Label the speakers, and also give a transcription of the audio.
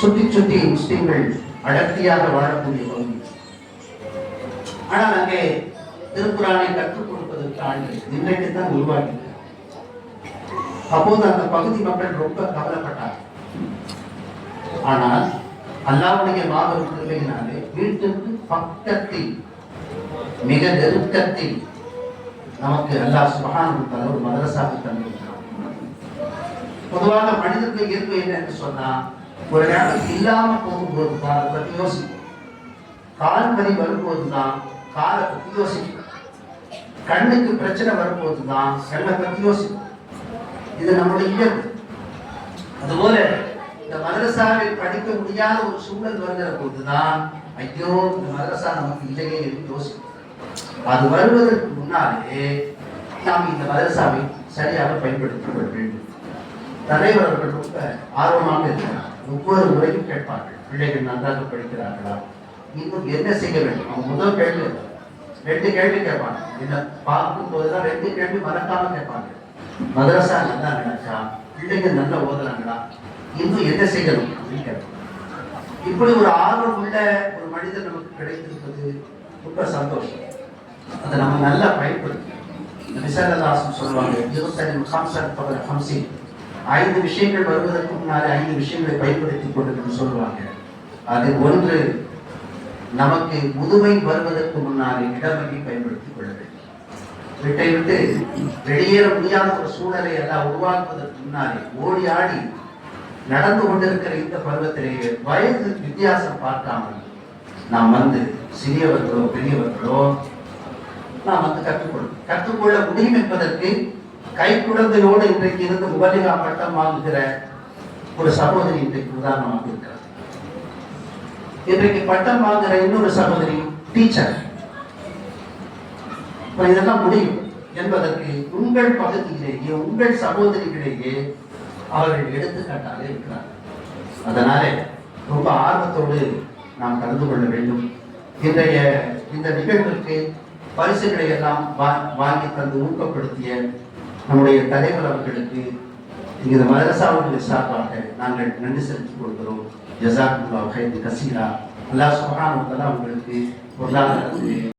Speaker 1: சுற்றி சுற்றி முஸ்லிம்கள் அடர்த்தியாக வாழக்கூடிய பகுதி. ஆனால் அங்கே திருக்குறானை கற்றுக் கொடுப்பதற்கு ஆண்டு இன்றைக்கு தான் உருவாக்கி அப்போது அந்த பகுதி மக்கள் ரொம்ப கவலைப்பட்டார். ஆனால் அல்லாவுடைய மாபெரும் கிருமையினாலே வீட்டுக்கு பக்கத்தில் மிக நெருக்கத்தில் நமக்கு அல்லாஹ் சுபஹானஹு தஆலா ஒரு மதரசாவை தந்திருக்கிறார் பொதுவாக மனிதனுக்கு இயல்பு என்ன என்று சொன்னா ஒரு நேரம் இல்லாம போகும்போது காலை பற்றி யோசிக்கும் கால் வலி வரும்போது தான் காலை பற்றி யோசிக்கும் கண்ணுக்கு பிரச்சனை வரும்போது தான் கண்ணை பற்றி யோசிக்கும் இது நம்முடைய இயல்பு. அதுபோல இந்த மதரசாவில் படிக்க முடியாத ஒரு சூழல் வருகிற போதுதான் ஐயோ இந்த மதரசா நமக்கு இல்லையே என்று யோசிக்கும் அது வருவதற்கு முன்னாலே நாம் இந்த மதரசாவை சரியாக பயன்படுத்திக் கொள்ள வேண்டும். தலைவர் அவர்கள் ரொம்ப ஆர்வமாக இருக்கிறார். ஒவ்வொரு முறையும் கேட்பார்கள். பிள்ளைகள் நன்றாக படிக்கிறார்களா? இன்னும் என்ன செய்ய வேண்டும்? அவங்க முதல் கேள்வி ரெண்டு கேள்வி கேட்பாங்க. என்ன பார்க்கும் போதுதான் ரெண்டு கேள்வி மறக்காம கேட்பாங்க. மதரசா நல்லா நடக்கா பிள்ளைங்க நல்லா ஓதுறாங்களா? இன்னும் என்ன செய்யணும் அப்படின்னு கேட்பாங்க. இப்படி ஒரு ஆர்வம் உள்ள ஒரு மனிதன் நமக்கு கிடைத்திருப்பது ரொம்ப சந்தோஷம். அதை நம்ம நல்லா பயன்படுத்தணும். விசாரதாசன் சொல்லுவாங்க இருபத்தஞ்சு ஹம்சன் பகல் ஹம்சி ஐந்து விஷயங்கள் வருவதற்கு முன்னாலே ஐந்து விஷயங்களை பயன்படுத்திக் கொண்டு சொல்லுவாங்க. அது ஒன்று நமக்கு முதுமை வருவதற்கு முன்னாலே இடவகை பயன்படுத்திக் கொள்ள வேண்டும். வீட்டை விட்டு வெளியேற முடியாத ஒரு சூழலை எல்லாம் உருவாக்குவதற்கு முன்னாலே ஓடி ஆடி நடந்து கொண்டிருக்கிற இந்த பருவத்திலேயே வயது வித்தியாசம் பார்க்காமல் நாம் வந்து சிறியவர்களோ பெரியவர்களோ நாம் வந்து கற்றுக்கொள்ளும் கற்றுக்கொள்ள முடியும் என்பதற்கு கைக்குழந்தையோடு இன்றைக்கு இருந்து முகலிகா பட்டம் வாங்குகிற ஒரு சகோதரி இன்றைக்கு உதாரணமாக இருக்கிறார். இன்றைக்கு பட்டம் வாங்குகிற இன்னொரு சகோதரி டீச்சர் இதெல்லாம் முடியும் என்பதற்கு உங்கள் பகுதியிலேயே உங்கள் சகோதரிகளிலேயே அவர்கள் எடுத்துக்காட்டாக இருக்கிறார். அதனாலே ரொம்ப ஆர்வத்தோடு நாம் கலந்து கொள்ள வேண்டும். இன்றைய இந்த நிகழ்வுக்கு பரிசுகளை எல்லாம் வா- வாங்கி தந்து ஊக்கப்படுத்திய நம்முடைய தலைவர் அவர்களுக்கு இந்த மதரசாவுடைய சார்பாக நாங்கள் நன்றி செலுத்திக் கொள்கிறோம். ஜசாக்குல்லா கசீரா. அல்லா சுகான் அவங்களுக்கு பொருளாதாரத்தில்